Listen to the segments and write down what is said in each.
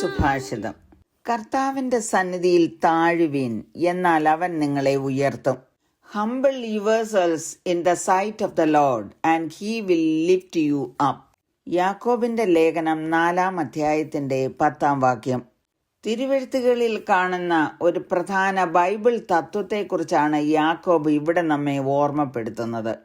സുഭാഷിതം. കർത്താവിന്റെ സന്നിധിയിൽ താഴുവീൻ എന്നാൽ അവൻ നിങ്ങളെ ഉയർത്തും. Humble yourselves in the sight of the Lord and he will lift you up യാക്കോബിന്റെ ലേഖനം നാലാം അധ്യായത്തിന്റെ പത്താം വാക്യം. തിരുവെഴുത്തുകളിൽ കാണുന്ന ഒരു പ്രധാന ബൈബിൾ തത്വത്തെക്കുറിച്ചാണ് യാക്കോബ് ഇവിടെ നമ്മെ ഓർമ്മപ്പെടുത്തുന്നത്.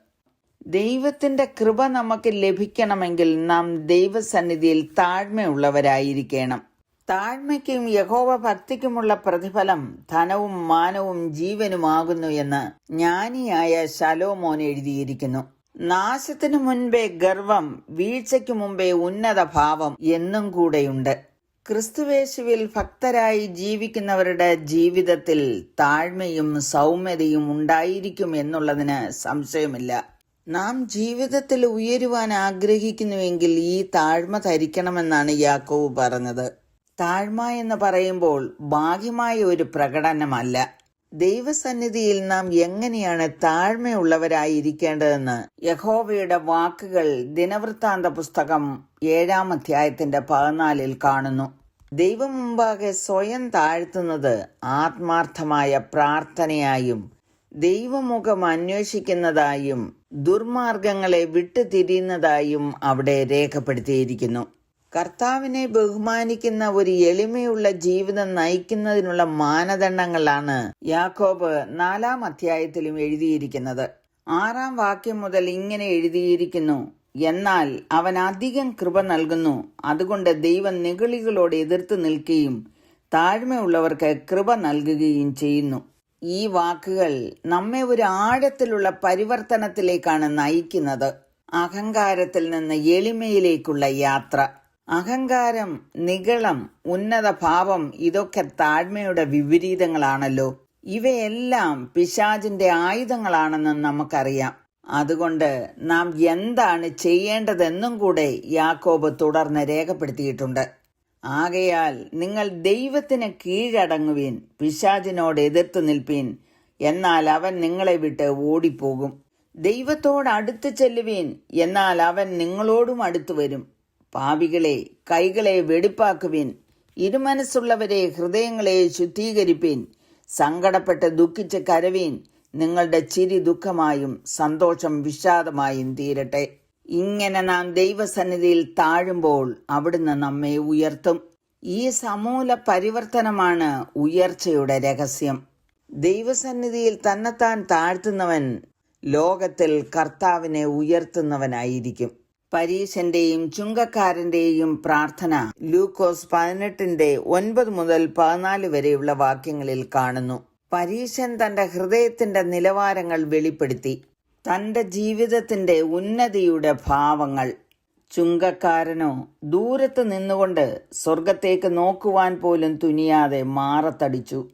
ദൈവത്തിന്റെ കൃപ നമുക്ക് ലഭിക്കണമെങ്കിൽ നാം ദൈവസന്നിധിയിൽ താഴ്മയുള്ളവരായിരിക്കണം. താഴ്മയ്ക്കും യഹോവ ഭക്തിക്കുമുള്ള പ്രതിഫലം ധനവും മാനവും ജീവനുമാകുന്നു എന്ന് ജ്ഞാനിയായ ശലോമോൻ എഴുതിയിരിക്കുന്നു. നാശത്തിനു മുൻപേ ഗർവം വീഴ്ചയ്ക്ക് മുമ്പേ ഉന്നത ഭാവം എന്നും കൂടെയുണ്ട്. ക്രിസ്തുവേശുവിൽ ഭക്തരായി ജീവിക്കുന്നവരുടെ ജീവിതത്തിൽ താഴ്മയും സൗമ്യതയും ഉണ്ടായിരിക്കും എന്നുള്ളതിന് സംശയമില്ല. നാം ജീവിതത്തിൽ ഉയരുവാൻ ആഗ്രഹിക്കുന്നുവെങ്കിൽ ഈ താഴ്മ ധരിക്കണമെന്നാണ് യാക്കോവ് പറഞ്ഞത്. താഴ്മ എന്ന് പറയുമ്പോൾ ഭാഗ്യമായ ഒരു പ്രകടനമല്ല. ദൈവസന്നിധിയിൽ നാം എങ്ങനെയാണ് താഴ്മയുള്ളവരായിരിക്കേണ്ടതെന്ന് യഹോവയുടെ വാക്കുകൾ ദിനവൃത്താന്ത പുസ്തകം ഏഴാം അധ്യായത്തിന്റെ പതിനാലിൽ കാണുന്നു. ദൈവം മുമ്പാകെ സ്വയം താഴ്ത്തുന്നത് ആത്മാർത്ഥമായ പ്രാർത്ഥനയായും ദൈവമുഖം അന്വേഷിക്കുന്നതായും ദുർമാർഗങ്ങളെ വിട്ടുതിരിയുന്നതായും അവിടെ രേഖപ്പെടുത്തിയിരിക്കുന്നു. കർത്താവിനെ ബഹുമാനിക്കുന്ന ഒരു എളിമയുള്ള ജീവിതം നയിക്കുന്നതിനുള്ള മാനദണ്ഡങ്ങളാണ് യാക്കോബ് നാലാം അധ്യായത്തിലും എഴുതിയിരിക്കുന്നത്. ആറാം വാക്യം മുതൽ ഇങ്ങനെ എഴുതിയിരിക്കുന്നു. എന്നാൽ അവൻ അധികം കൃപ നൽകുന്നു. അതുകൊണ്ട് ദൈവം നിഗളികളോട് എതിർത്ത് നിൽക്കുകയും താഴ്മയുള്ളവർക്ക് കൃപ നൽകുകയും ചെയ്യുന്നു. ഈ വാക്കുകൾ നമ്മെ ഒരു ആഴത്തിലുള്ള പരിവർത്തനത്തിലേക്കാണ് നയിക്കുന്നത്. അഹങ്കാരത്തിൽ നിന്ന് എളിമയിലേക്കുള്ള യാത്ര. അഹങ്കാരം നിഗളം ഉന്നത ഭാവം ഇതൊക്കെ താഴ്മയുടെ വിപരീതങ്ങളാണല്ലോ. ഇവയെല്ലാം പിശാചിന്റെ ആയുധങ്ങളാണെന്ന് നമുക്കറിയാം. അതുകൊണ്ട് നാം എന്താണ് ചെയ്യേണ്ടതെന്നും കൂടെ യാക്കോബ് തുടർന്ന് രേഖപ്പെടുത്തിയിട്ടുണ്ട്. ആകയാൽ നിങ്ങൾ ദൈവത്തിന് കീഴടങ്ങുവീൻ പിശാചിനോട് എതിർത്ത് നിൽപ്പീൻ എന്നാൽ അവൻ നിങ്ങളെ വിട്ട് ഓടിപ്പോകും. ദൈവത്തോട് അടുത്ത് ചെല്ലുവീൻ എന്നാൽ അവൻ നിങ്ങളോടും അടുത്തു വരും. പാപികളെ കൈകളെ വെടിപ്പാക്കുവിൻ ഇരുമനസ്സുള്ളവരെ ഹൃദയങ്ങളെ ശുദ്ധീകരിപ്പിൻ സങ്കടപ്പെട്ട് ദുഃഖിച്ച് കരവീൻ നിങ്ങളുടെ ചിരി ദുഃഖമായും സന്തോഷം വിഷാദമായും തീരട്ടെ. ഇങ്ങനെ നാം ദൈവസന്നിധിയിൽ താഴുമ്പോൾ അവിടുന്ന് നമ്മെ ഉയർത്തും. ഈ സമൂല പരിവർത്തനമാണ് ഉയർച്ചയുടെ രഹസ്യം. ദൈവസന്നിധിയിൽ തന്നെത്താൻ താഴ്ത്തുന്നവൻ ലോകത്തിൽ കർത്താവിനെ ഉയർത്തുന്നവനായിരിക്കും. പരീശന്റെയും ചുങ്കക്കാരന്റെയും പ്രാർത്ഥന ലൂക്കോസ് പതിനെട്ടിന്റെ ഒൻപത് മുതൽ പതിനാല് വരെയുള്ള വാക്യങ്ങളിൽ കാണുന്നു. പരീശൻ തന്റെ ഹൃദയത്തിന്റെ നിലവാരങ്ങൾ വെളിപ്പെടുത്തി. തന്റെ ജീവിതത്തിന്റെ ഉന്നതിയുടെ ഭാവങ്ങൾ. ചുങ്കക്കാരനോ ദൂരത്ത് നിന്നുകൊണ്ട് സ്വർഗത്തേക്ക് നോക്കുവാൻ പോലും തുനിയാതെ മാറത്തടിച്ചു.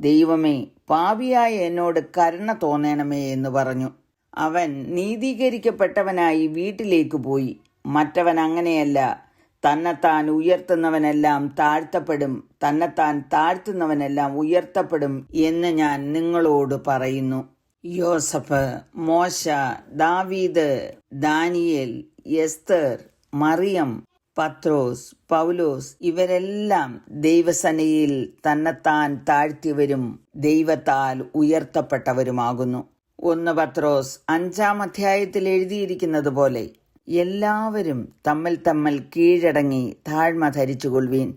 ദൈവമേ പാവിയായ എന്നോട് കരുണ തോന്നേണമേ എന്ന് പറഞ്ഞു. അവൻ നീതീകരിക്കപ്പെട്ടവനായി വീട്ടിലേക്ക് പോയി. മറ്റവൻ അങ്ങനെയല്ല. തന്നെത്താൻ ഉയർത്തുന്നവനെല്ലാം താഴ്ത്തപ്പെടും. തന്നെത്താൻ താഴ്ത്തുന്നവനെല്ലാം ഉയർത്തപ്പെടും എന്ന് ഞാൻ നിങ്ങളോട് പറയുന്നു. യോസഫ് മോശ ദാവീദ് ദാനിയേൽ എസ്തർ മറിയം പത്രോസ് പൗലോസ് ഇവരെല്ലാം ദൈവസനയിൽ തന്നെത്താൻ താഴ്ത്തിയവരും ദൈവത്താൽ ഉയർത്തപ്പെട്ടവരുമാകുന്നു. ഒന്ന് പത്രോസ് അഞ്ചാം അധ്യായത്തിൽ എഴുതിയിരിക്കുന്നത് പോലെ എല്ലാവരും തമ്മൽ തമ്മൽ കീഴടങ്ങി താഴ്മ ധരിച്ചുകൊള്ളുവീൻ.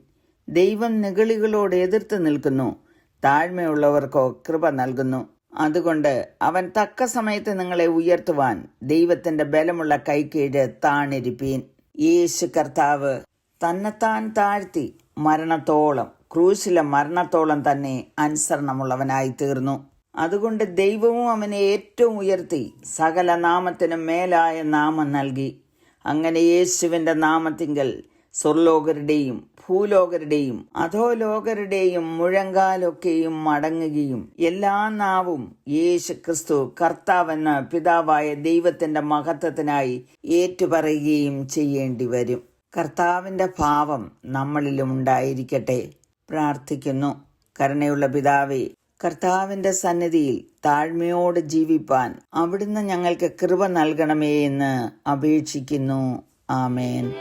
ദൈവം നിഗളികളോട് എതിർത്ത് നിൽക്കുന്നു താഴ്മയുള്ളവർക്കോ കൃപ നൽകുന്നു. അതുകൊണ്ട് അവൻ തക്ക സമയത്ത് നിങ്ങളെ ഉയർത്തുവാൻ ദൈവത്തിന്റെ ബലമുള്ള കൈക്കീഴ് താണിരിപ്പീൻ. യേശു കർത്താവ് തന്നെത്താൻ താഴ്ത്തി മരണത്തോളം ക്രൂശിലെ മരണത്തോളം തന്നെ അനുസരണമുള്ളവനായി തീർന്നു. അതുകൊണ്ട് ദൈവവും അവനെ ഏറ്റവും ഉയർത്തി സകല നാമത്തിനും മേലായ നാമം നൽകി. അങ്ങനെ യേശുവിന്റെ നാമത്തിങ്കൽ സ്വർലോകരുടെയും ഭൂലോകരുടെയും അധോലോകരുടെയും മുഴങ്കാലൊക്കെയും മടങ്ങുകയും എല്ലാ നാവും യേശു ക്രിസ്തു കർത്താവെന്ന പിതാവായ ദൈവത്തിന്റെ മഹത്വത്തിനായി ഏറ്റുപറയുകയും ചെയ്യേണ്ടി വരും. കർത്താവിന്റെ ഭാവം നമ്മളിലും ഉണ്ടായിരിക്കട്ടെ. പ്രാർത്ഥിക്കുന്നു. കരുണയുള്ള പിതാവേ കർത്താവിന്റെ സന്നിധിയിൽ താഴ്മയോട് ജീവിപ്പാൻ അവിടുന്ന് ഞങ്ങൾക്ക് കൃപ നൽകണമേ എന്ന് അപേക്ഷിക്കുന്നു. ആമേൻ.